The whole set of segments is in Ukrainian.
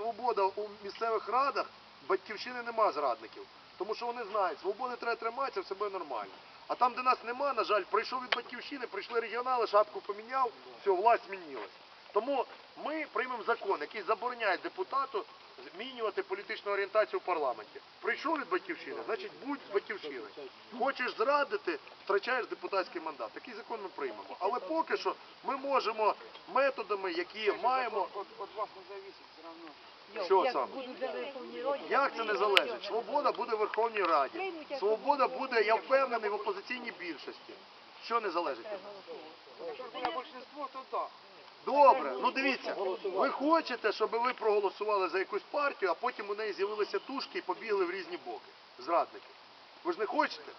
свобода у місцевих радах, батьківщини нема зрадників. Тому що вони знають, свободи треба триматися, все буде нормально. А там, де нас нема, на жаль, прийшов від батьківщини, прийшли регіонали, шапку поміняв, все, власть змінилась. Тому ми приймемо закон, який забороняє депутату змінювати політичну орієнтацію в парламенті. Прийшов від батьківщини, значить будь з батьківщини. Хочеш зрадити, втрачаєш депутатський мандат. Такий закон ми приймемо. Але поки що ми можемо методами, які маємо. От, от вас не зависит все равно. Що саме? Як це не залежить? Свобода буде в Верховній Раді. Свобода буде, я впевнений, в опозиційній більшості. Що не залежить від нас? Якщо буде большинство, то так. Добре, ну дивіться, ви хочете, щоб ви проголосували за якусь партію, а потім у неї з'явилися тушки і побігли в різні боки. Зрадники. Ви ж не хочете?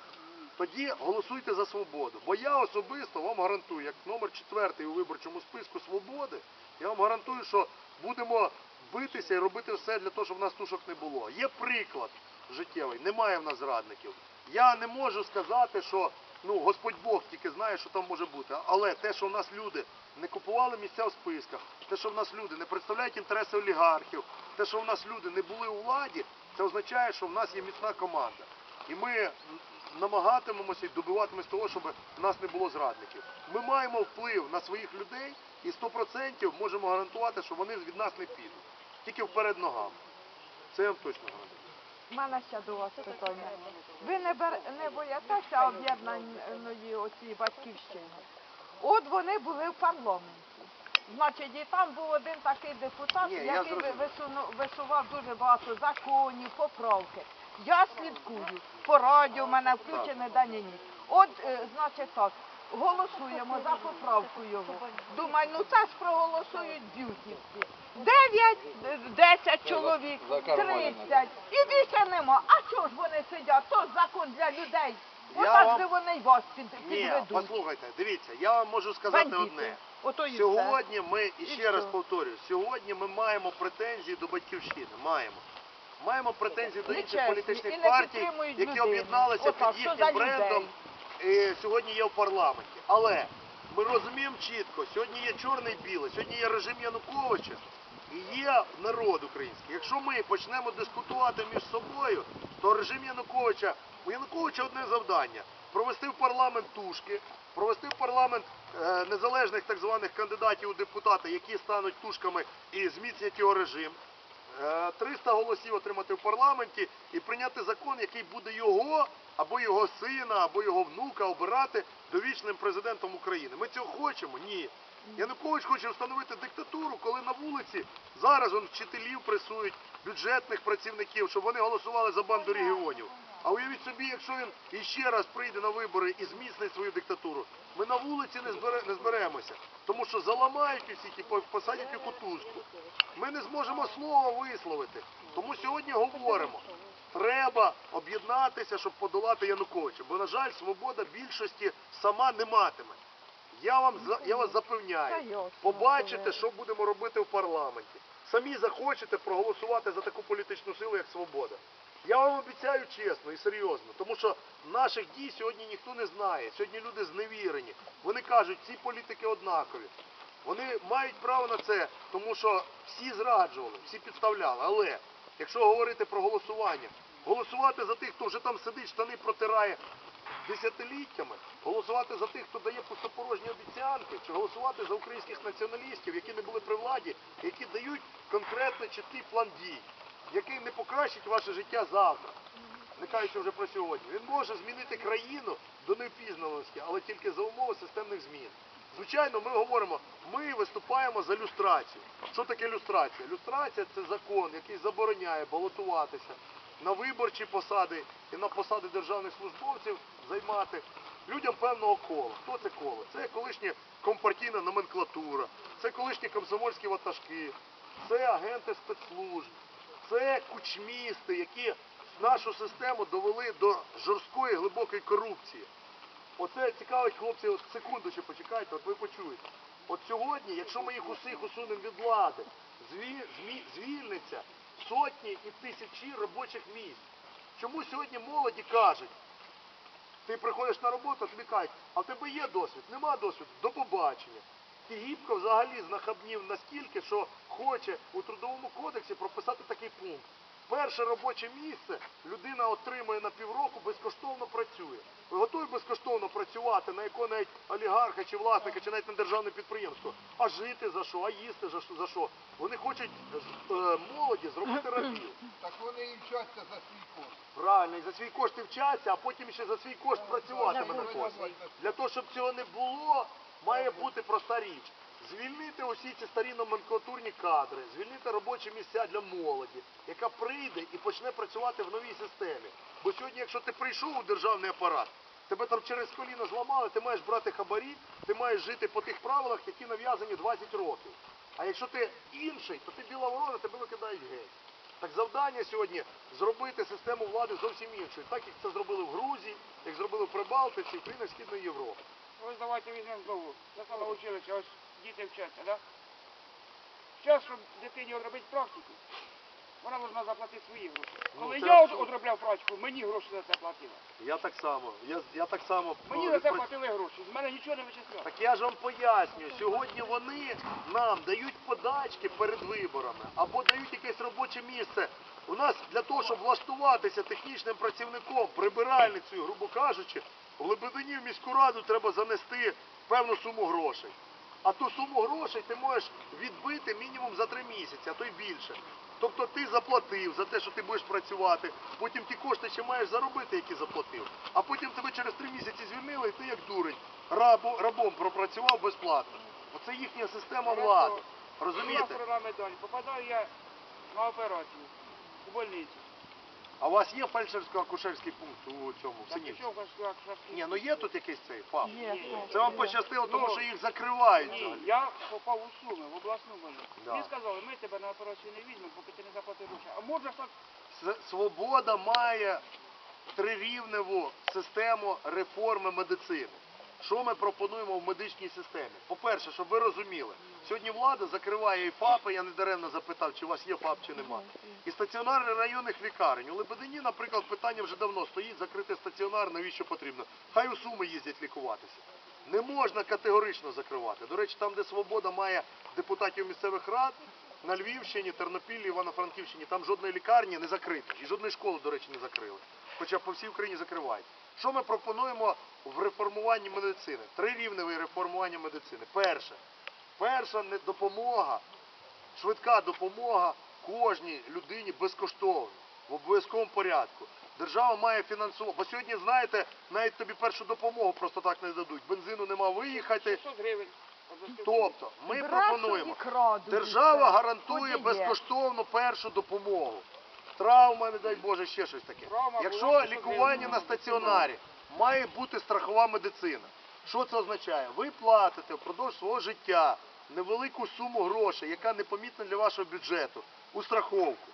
Тоді голосуйте за свободу. Бо я особисто вам гарантую, як номер четвертий у виборчому списку свободи, я вам гарантую, що будемо битися і робити все для того, щоб в нас тушок не було. Є приклад життєвий, немає в нас зрадників. Я не можу сказати, що ну, Господь Бог тільки знає, що там може бути. Але те, що в нас люди не купували місця в списках, те, що в нас люди не представляють інтереси олігархів, те, що в нас люди не були у владі, це означає, що в нас є міцна команда. І ми намагатимемося і добиватимемося того, щоб в нас не було зрадників. Ми маємо вплив на своїх людей і 100% можемо гарантувати, що вони від нас не підуть. Тільки вперед ногами. Це я вам точно гарантую. У мене ще до вас питання. Ви не, бер... не боїтеся об'єднаної оцій батьківщини? От вони були в парламенті. Значить, і там був один такий депутат, Ні, я який зрозумів. висуну- висував дуже багато законів, поправки. Я слідкую. По радіо в мене включене день і ніч. От, е, значить так, голосуємо за поправку його. Думаю, ну це ж проголосують б'ютівці. Дев'ять, е, десять чоловік, тридцять. І більше нема. А чого ж вони сидять? То ж закон для людей. Я Отак вам- же вони й вас під, Ні, підведуть. послухайте, дивіться, я вам можу сказати Бандити. одне. Ото і все. Сьогодні ми, і ще раз що? повторюю, сьогодні ми маємо претензії до батьківщини. Маємо. Маємо претензії до інших Нечесні, політичних не партій, підтримують які людину. об'єдналися Отак, під що їхнім брендом і сьогодні є в парламенті. Але ми розуміємо чітко, сьогодні є чорне і біле, сьогодні є режим Януковича і є народ український. Якщо ми почнемо дискутувати між собою, то режим Януковича, у Януковича одне завдання провести в парламент тушки, провести в парламент е, незалежних так званих кандидатів у депутати, які стануть тушками і зміцнять його режим. Е, 300 голосів отримати в парламенті і прийняти закон, який буде його або його сина, або його внука обирати довічним президентом України. Ми цього хочемо? Ні. Янукович хоче встановити диктатуру, коли на вулиці зараз он вчителів пресують, бюджетних працівників, щоб вони голосували за банду регіонів. А уявіть собі, якщо він іще раз прийде на вибори і зміцнить свою диктатуру, ми на вулиці не, збере, не зберемося, тому що заламають усіх і посадять у кутузку. Ми не зможемо слова висловити. Тому сьогодні говоримо. Треба об'єднатися, щоб подолати Януковича. Бо, на жаль, свобода більшості сама не матиме. Я вам я вас запевняю, побачите, що будемо робити в парламенті. Самі захочете проголосувати за таку політичну силу, як свобода. Я вам обіцяю чесно і серйозно, тому що наших дій сьогодні ніхто не знає. Сьогодні люди зневірені. Вони кажуть, ці політики однакові. Вони мають право на це, тому що всі зраджували, всі підставляли. Але якщо говорити про голосування, голосувати за тих, хто вже там сидить, штани протирає десятиліттями, голосувати за тих, хто дає пустопорожні обіцянки, чи голосувати за українських націоналістів, які не були при владі, які дають конкретно чіткий план дій, який не покращить ваше життя завтра. Не кажучи вже про сьогодні. Він може змінити країну до невпізнаності, але тільки за умови системних змін. Звичайно, ми говоримо, ми виступаємо за люстрацію. Що таке люстрація? Люстрація це закон, який забороняє балотуватися на виборчі посади і на посади державних службовців займати людям певного кола. Хто це коло? Це колишня компартійна номенклатура, це колишні комсомольські ватажки, це агенти спецслужб, це кучмісти, які нашу систему довели до жорсткої глибокої корупції. Оце цікавить хлопці, секунду ще почекайте, от ви почуєте. От сьогодні, якщо ми їх усіх усунемо від влади, звільниться сотні і тисячі робочих місць. Чому сьогодні молоді кажуть, ти приходиш на роботу, тобі кажуть, а в тебе є досвід? Нема досвіду, до побачення. Тігіпко взагалі знахабнів настільки, що хоче у трудовому кодексі прописати такий пункт. Перше робоче місце людина отримує на півроку, безкоштовно працює. Ви готові безкоштовно працювати на якого навіть олігарха чи власника, чи навіть на державне підприємство? А жити за що, а їсти за що? Вони хочуть е, молоді зробити рабів. Так вони і вчаться за свій кошт. Правильно, і за свій кошт і вчаться, а потім ще за свій кошт працюватиме на. Для того, щоб цього не було, має бути проста річ. Звільнити усі ці старі номенклатурні кадри, звільнити робочі місця для молоді, яка прийде і почне працювати в новій системі. Бо сьогодні, якщо ти прийшов у державний апарат, тебе там через коліно зламали, ти маєш брати хабарі, ти маєш жити по тих правилах, які нав'язані 20 років. А якщо ти інший, то ти біла ворона, тебе викидають геть. Так завдання сьогодні зробити систему влади зовсім іншою, так як це зробили в Грузії, як зробили в Прибалтиці, в країнах Східної Європи. Ось давайте візьмемо знову. Це саме училище, ось діти вчаться, да? Зараз, щоб дитині отробити практику, вона повинна заплатити свої гроші. Ну, Коли це я абсурд. отробляв практику, мені гроші за це платили. Я так само. Я, я так само. Мені ну, за це відпрац- платили гроші. З мене нічого не вичисляли. Так я ж вам пояснюю, сьогодні вони нам дають подачки перед виборами або дають якесь робоче місце. У нас для того, щоб влаштуватися технічним працівником, прибиральницею, грубо кажучи, в Лебедині в міську раду треба занести певну суму грошей. А ту суму грошей ти можеш відбити мінімум за три місяці, а то й більше. Тобто ти заплатив за те, що ти будеш працювати, потім ті кошти ще маєш заробити, які заплатив. А потім тебе через три місяці звільнили, і ти як дурень рабо, рабом пропрацював безплатно. Оце їхня система влади. Розумієте? медалі. Попадаю я на операцію у больницю. А у вас є фельдшерсько-акушерський пункт у цьому, в шашки. Ні, ну є тут якийсь цей ФАП. Є. Це вам пощастило, тому Ну, що їх закривають Ні, взагалі. я попав у Суми, в обласну больницю. Да. Мені сказали, ми тебе на операцію не візьмемо, поки ти не заплатиш гроші. А можна так С- Свобода має трирівневу систему реформи медицини. Що ми пропонуємо в медичній системі? По-перше, щоб ви розуміли, сьогодні влада закриває і ФАПи, я недаремно запитав, чи у вас є ФАП, чи нема. І стаціонари районних лікарень. У Лебедині, наприклад, питання вже давно стоїть, закрити стаціонар, навіщо потрібно? Хай у Суми їздять лікуватися. Не можна категорично закривати. До речі, там, де свобода має депутатів місцевих рад, на Львівщині, Тернопіллі, Івано-Франківщині, там жодної лікарні не закрито. І жодної школи, до речі, не закрили. Хоча по всій Україні закривають. Що ми пропонуємо в реформуванні медицини? Трирівневе реформування медицини. Перше. Перша допомога, швидка допомога кожній людині безкоштовно, в обов'язковому порядку. Держава має фінансувати. Бо сьогодні, знаєте, навіть тобі першу допомогу просто так не дадуть. Бензину нема виїхати. 600 гривень. Тобто, ми пропонуємо. Держава гарантує безкоштовну першу допомогу. Травма, не дай Боже, ще щось таке. Травма Якщо була, лікування на стаціонарі має бути страхова медицина. Що це означає? Ви платите впродовж свого життя невелику суму грошей, яка непомітна для вашого бюджету, у страховку.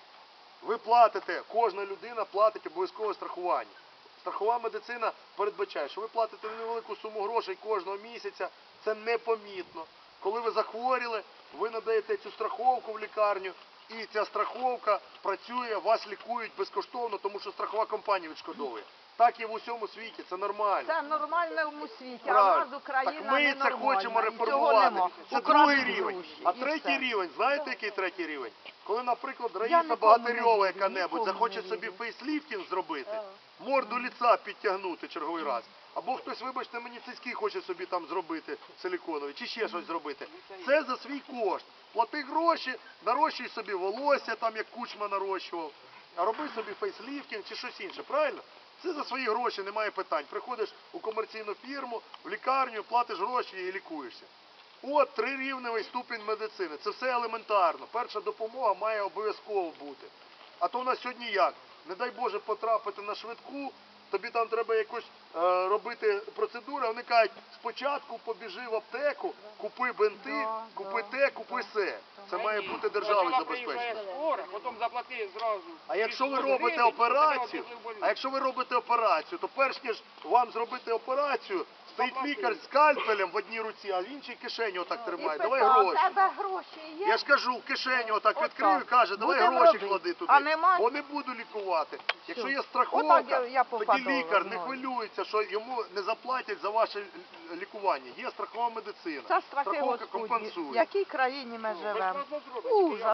Ви платите, кожна людина платить обов'язкове страхування. Страхова медицина передбачає, що ви платите невелику суму грошей кожного місяця, це непомітно. Ви захворіли, ви надаєте цю страховку в лікарню, і ця страховка працює, вас лікують безкоштовно, тому що страхова компанія відшкодовує. Так і в усьому світі, це нормально. Це нормальному світі, а в Правильно. нас Україна так ми це хочемо реформувати. Це другий рівень. А третій все. рівень, знаєте, який третій рівень? Коли, наприклад, Раїса вірю, яка-небудь захоче собі фейсліфтінг зробити, морду ліца підтягнути черговий раз. Або хтось, вибачте, мені цицьки хоче собі там зробити силіконові, чи ще щось зробити. Це за свій кошт. Плати гроші, нарощуй собі волосся, там як кучма нарощував, а роби собі фейсліфтінг чи щось інше, правильно? Це за свої гроші, немає питань. Приходиш у комерційну фірму, в лікарню, платиш гроші і лікуєшся. От трирівневий ступінь медицини. Це все елементарно. Перша допомога має обов'язково бути. А то у нас сьогодні як? Не дай Боже потрапити на швидку, тобі там треба якось е, робити процедури, вони кажуть, спочатку побіжи в аптеку, купи бенти, Да, купи да. те, купи се. Це має бути державою забезпечення. забезпечено. скора, потім заплати зразу. А якщо ви 600 робите гривень, операцію, а якщо ви робите операцію, то перш ніж вам зробити операцію, Стоїть лікар з скальпелем в одній руці, а в іншій кишені отак тримає. Давай гроші. тебе гроші є? Я ж кажу, в кишені отак і каже, давай Будемо гроші робити. клади туди. А нема? Бо не буду лікувати. Якщо є Отак страховка, я- я тоді лікар не хвилюється, що йому не заплатять за ваше л- лікування. Є страхова медицина. Це страхи Страховка Господні. В компенсує. якій країні ми живемо? Ужас.